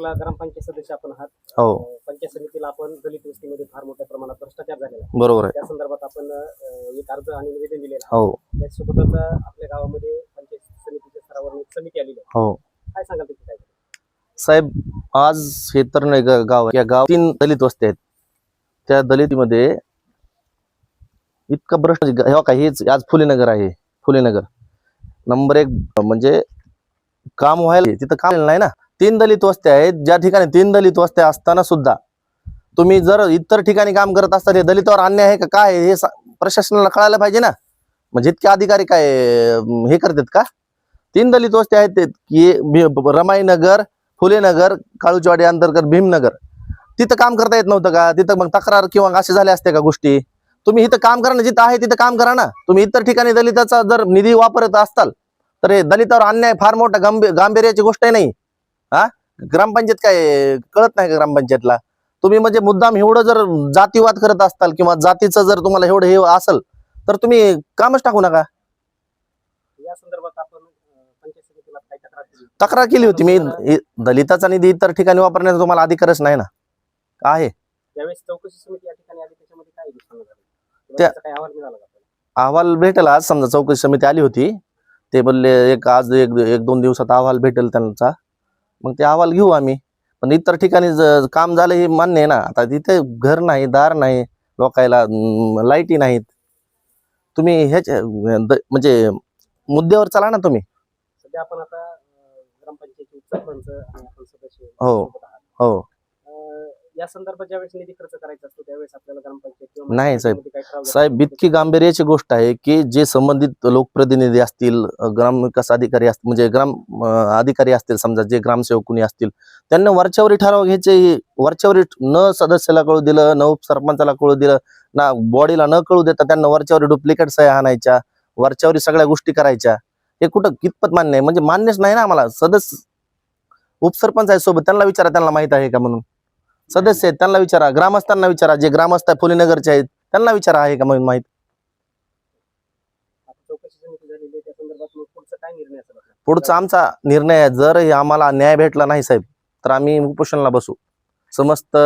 आपला ग्रामपंचायत सदस्य आपण आहात. हो. पंचायत समितीला आपण दलित वस्तीमध्ये फार मोठ्या प्रमाणात भ्रष्टाचार झालेला आहे. बरोबर आहे. त्या संदर्भात आपण अं, एक अर्ज आणि निवेदन दिलेलं आहे. हो. त्यासोबतच अं, आपल्या गावामध्ये पंचायत समितीच्या स्तरावर एक समिती आलेली आहे. हो. काय सांगाल त्याची काय? साहेब आज हे तर नाही ग- गाव आहे. या गाव तीन दलित वस्ती आहेत. त्या दलितीमध्ये इतकं भ्रष्ट हे का हेच आज फुलेनगर आहे. फुलेनगर. नंबर एक म्हणजे काम व्हायला तिथं काम नाही ना. तीन दलित वस्त्या आहेत. ज्या ठिकाणी तीन दलित वस्त्या असताना सुद्धा तुम्ही जर इतर ठिकाणी काम करत असता हे दलितावर अन्याय आहे का? काय हे सा- प्रशासनाला कळायला पाहिजे ना. म्हणजे इतके अधिकारी काय हे करतात का? तीन दलित वस्त्या आहेत ते. की रमाईनगर फुलेनगर काळूचवाडी अंतर्गत भीमनगर. तिथं काम करता येत नव्हतं का? तिथं मग तक्रार किंवा असे झाले असते का गोष्टी? तुम्ही इथं काम करा ना जिथं आहे तिथं काम करा ना. तुम्ही इतर ठिकाणी दलिताचा जर निधी वापरत असताल तर हे दलितावर अन्याय फार मोठा गांभीर्याची गोष्ट नाही. हा? ग्रामपंचायत काय कळत नाही का ग्रामपंचायतला? तुम्ही म्हणजे मुद्दाम एवढं जर जातीवाद करत असताल किंवा जातीचं जर तुम्हाला एवढं हे असेल तर तुम्ही कामच टाकू नका. या संदर्भात आपण अं, पंचायत समितीला काय तक्रार केली तक्रार केली होती. मी दलिताचा निधी इतर ठिकाणी वापरण्याचा तुम्हाला अधिकारच नाही ना. आहे. ज्यावेळेस चौकशी समिती या ठिकाणी आली त्याच्यामध्ये काय झालं त्या- त्याचा काही अहवाल मिळाला का आपल्याला? अहवाल भेटेल आज. समजा चौकशी समिती आली होती. ते बोलले एक आज एक एक दोन दिवसात अहवाल भेटेल त्यांचा. मग ते अहवाल घेऊ आम्ही. पण इतर ठिकाणी ज- काम झालं हे मान्य आहे ना. आता तिथे घर नाही दार नाही लोकायला लाईटी नाहीत. तुम्ही ह्याच्या म्हणजे मुद्द्यावर चला ना तुम्ही. सध्या आपण आता हो. हो. या संदर्भात ज्यावेळेस निधी खर्च करायचा असतो त्यावेळेस आपल्याला ग्रामपंचायत नाही, साहेब. साहेब इतकी गांभीर्याची गोष्ट आहे की जे संबंधित लोकप्रतिनिधी असतील ग्रामविकास अधिकारी असतील म्हणजे ग्राम अधिकारी असतील समजा जे ग्रामसेवक कुणी असतील त्यांना वरच्यावरी ठराव घ्यायचे वरच्यावरी न सदस्याला कळू दिलं न उपसरपंचाला कळू दिलं ना बॉडीला न कळू देता त्यांना वरच्यावरी डुप्लिकेट सह्या आणायच्या वरच्यावरी सगळ्या गोष्टी करायच्या हे कुठं कितपत मान्य आहे? म्हणजे मान्यच नाही ना आम्हाला. सदस्य उपसरपंच आहे सोबत त्यांना विचारा त्यांना माहीत आहे का म्हणून? सदस्य आहेत त्यांना विचारा. ग्रामस्थांना विचारा. जे ग्रामस्थ आहे फुलेनगरचे आहेत त्यांना विचारा आहे का म्हणून माहीत? मग पुढचा आमचा निर्णय आहे जर हे आम्हाला न्याय भेटला नाही साहेब तर आम्ही उपोषणाला बसू. समस्त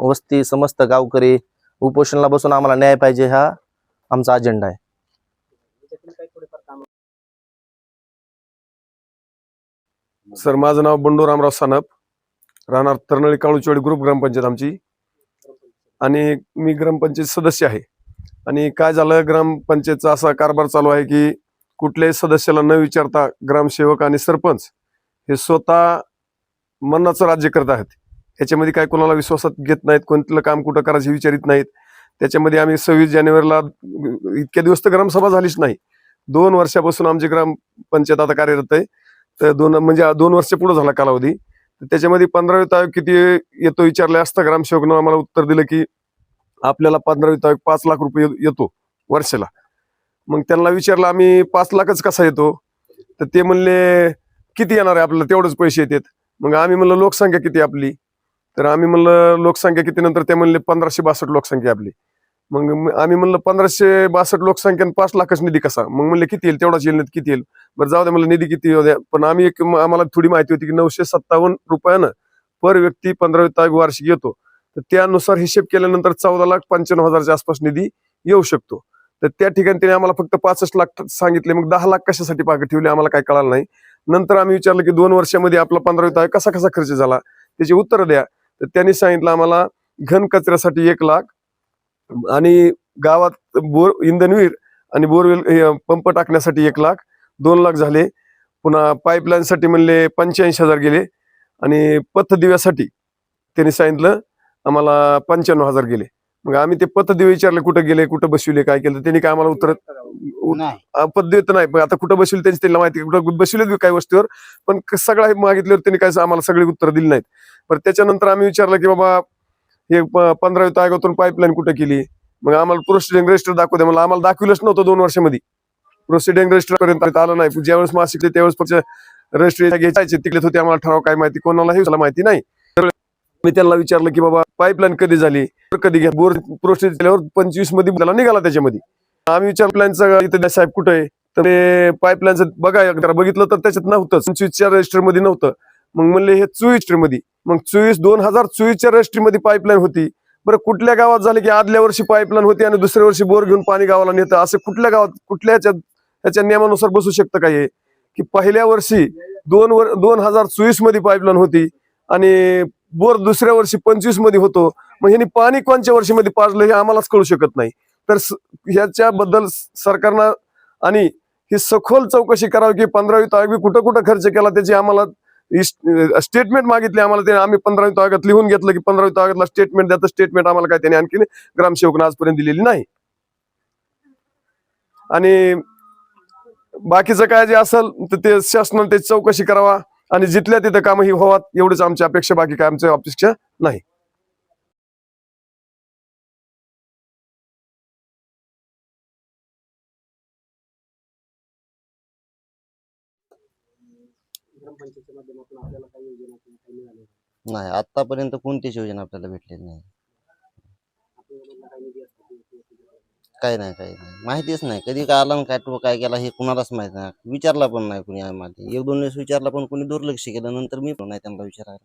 वस्ती समस्त गावकरी उपोषणाला बसून आम्हाला न्याय पाहिजे हा आमचा अजेंडा आहे. सर माझं नाव बंडू रामराव सानप. राहणार तरनळी काळूचवाडी ग्रुप ग्रामपंचायत आमची. आणि मी ग्रामपंचायत सदस्य आहे. आणि काय झालं ग्रामपंचायतचा असा कारभार चालू आहे की कुठल्याही सदस्याला न विचारता ग्रामसेवक आणि सरपंच हे स्वतः मनाचं राज्य करत आहेत. ह्याच्यामध्ये काय कोणाला विश्वासात घेत नाहीत कोणतं काम कुठं करायचं हे विचारित नाहीत. त्याच्यामध्ये आम्ही सव्वीस जानेवारीला इतक्या दिवस तर ग्रामसभा झालीच नाही. दोन वर्षापासून आमची ग्रामपंचायत आता कार्यरत आहे. तर दोन म्हणजे दोन वर्ष पुढे झाला कालावधी. त्याच्यामध्ये पंधरावी तारीख किती येतो विचारले असता ग्रामसेवकनं आम्हाला उत्तर दिलं की आपल्याला पंधरावी तारीख पाच लाख रुपये येतो वर्षाला. मग त्यांना विचारलं आम्ही पाच लाखच कसा येतो? तर ते म्हणले किती येणार आहे आपल्याला? तेवढेच पैसे येतात. मग आम्ही म्हणलं लोकसंख्या किती आपली? तर आम्ही म्हणलं लोकसंख्या किती? नंतर ते म्हणले पंधराशे बासष्ट लोकसंख्या आपली. मग आम्ही म्हणलं पंधराशे बासष्ट लोकसंख्या पाच लाखच निधी कसा? मग म्हणले किती येईल? तेवढाच येईल किती येईल? बरं जाऊ द्या मला निधी किती येऊ द्या. पण आम्ही एक आम्हाला थोडी माहिती होती की नऊशे सत्तावन्न रुपयानं पर व्यक्ती पंधरावी तारीख वार्षिक येतो. तर त्यानुसार हिशेब केल्यानंतर चौदा लाख पंच्याण्णव हजारच्या आसपास निधी येऊ शकतो. तर त्या ठिकाणी त्याने आम्हाला फक्त पासष्ट लाख सांगितले. मग दहा लाख कशासाठी पाक ठेवले आम्हाला काय कळालं नाही. नंतर आम्ही विचारलं की दोन वर्षामध्ये आपला पंधरावी तारीख कसा कसा खर्च झाला? त्याची उत्तर द्या. तर त्यांनी सांगितलं आम्हाला घन कचऱ्यासाठी एक लाख आणि गावात बोर इंधनवीर आणि बोरवेल पंप टाकण्यासाठी एक लाख दोन लाख झाले. पुन्हा पाईपलाईन साठी म्हणले पंच्याऐंशी हजार गेले. आणि पथदिव्यासाठी त्यांनी सांगितलं आम्हाला पंच्याण्णव हजार गेले. मग आम्ही ते पथदिवे विचारले कुठं गेले कुठं बसविले काय केलं? त्यांनी काय आम्हाला उत्तर पद्धती तर नाही आता कुठं बसविले त्यांची त्यांना माहिती. कुठं बसविलेत काही वस्तूवर पण सगळं मागितल्यावर त्यांनी काय आम्हाला सगळी उत्तर दिली नाहीत. पण त्याच्यानंतर आम्ही विचारलं की बाबा हे पंधरावी तारखेतून पाईपलाईन कुठं केली? मग आम्हाला प्रोसिडिंग रजिस्टर दाखवू द्या. मला आम्हाला दाखविलंच नव्हतं दोन वर्षामध्ये. प्रोसिडिंग रजिस्टर पर्यंत आलं नाही. ज्यावेळेस मासिक त्यावेळेस फक्त रजिस्टर घ्यायचे तिकडे होते. आम्हाला ठराव काय माहिती कोणालाही माहिती नाही. तर मी त्यांना विचारलं की बाबा पाईपलाईन कधी झाली? तर कधी घ्या? बोर प्रोसिड केल्यावर पंचवीसमध्ये त्याला निघाला त्याच्यामध्ये. आम्ही विचार प्लॅनचा इथं साहेब कुठं आहे? तर ते पाईपलाईनचं बघा बघितलं तर त्याच्यात नव्हतं पंचवीसच्या रजिस्टरमध्ये नव्हतं. मग म्हणले हे चोवीसमध्ये. मग चोवीस दोन हजार चोवीसच्या रजिस्ट्रीमध्ये पाईपलाईन होती. बरं कुठल्या गावात झालं की आदल्या वर्षी पाईपलाईन होती आणि दुसऱ्या वर्षी बोर घेऊन पाणी गावाला नेतं? असं कुठल्या गावात कुठल्या ह्याच्यात ह्याच्या नियमानुसार बसू शकतं का हे? की पहिल्या वर्षी दोन वर दोन हजार चोवीसमध्ये पाईपलाईन होती आणि बोर दुसऱ्या वर्षी पंचवीसमध्ये होतो. मग ह्यांनी पाणी कोणत्या वर्षीमध्ये पाजलं हे आम्हालाच कळू शकत नाही. तर ह्याच्याबद्दल सरकारनं आणि ही सखोल चौकशी करावी की पंधरावी आयोग कुठं कुठं खर्च केला त्याची आम्हाला स्टेटमेंट मागितले आम्हाला त्याने आम्ही पंधरावी आयोगात लिहून घेतलं की पंधरावी आयोगातला स्टेटमेंट द्याचं स्टेटमेंट आम्हाला काय त्याने आणखी ग्रामसेवकनं आजपर्यंत दिलेली नाही. आणि बाकीचं काय जे असेल तर ते शासनाने त्याची चौकशी करावा आणि जिथल्या तिथं कामं ही व्हावात एवढीच आमची अपेक्षा बाकी काय आमच्या अपेक्षा नाही. ग्रामपंचायतीच्या माध्यमातून आपल्याला काही योजना किंवा काही मिळाले नाही आतापर्यंत कोणतीच योजना आपल्याला भेटलेली नाही. काही निधी असतो किंवा- किंवा किंवा- काय नाही काय नाही. माहितीच नाही. कधी काय आला आणि काय तो काय केला हे कुणालाच माहीत नाही. विचारला पण नाही कुणी आम्हाला. एक दोन वेळेस विचारला पण कुणी दुर्लक्ष केलं. नंतर मी पण नाही त्यांना विचारायला.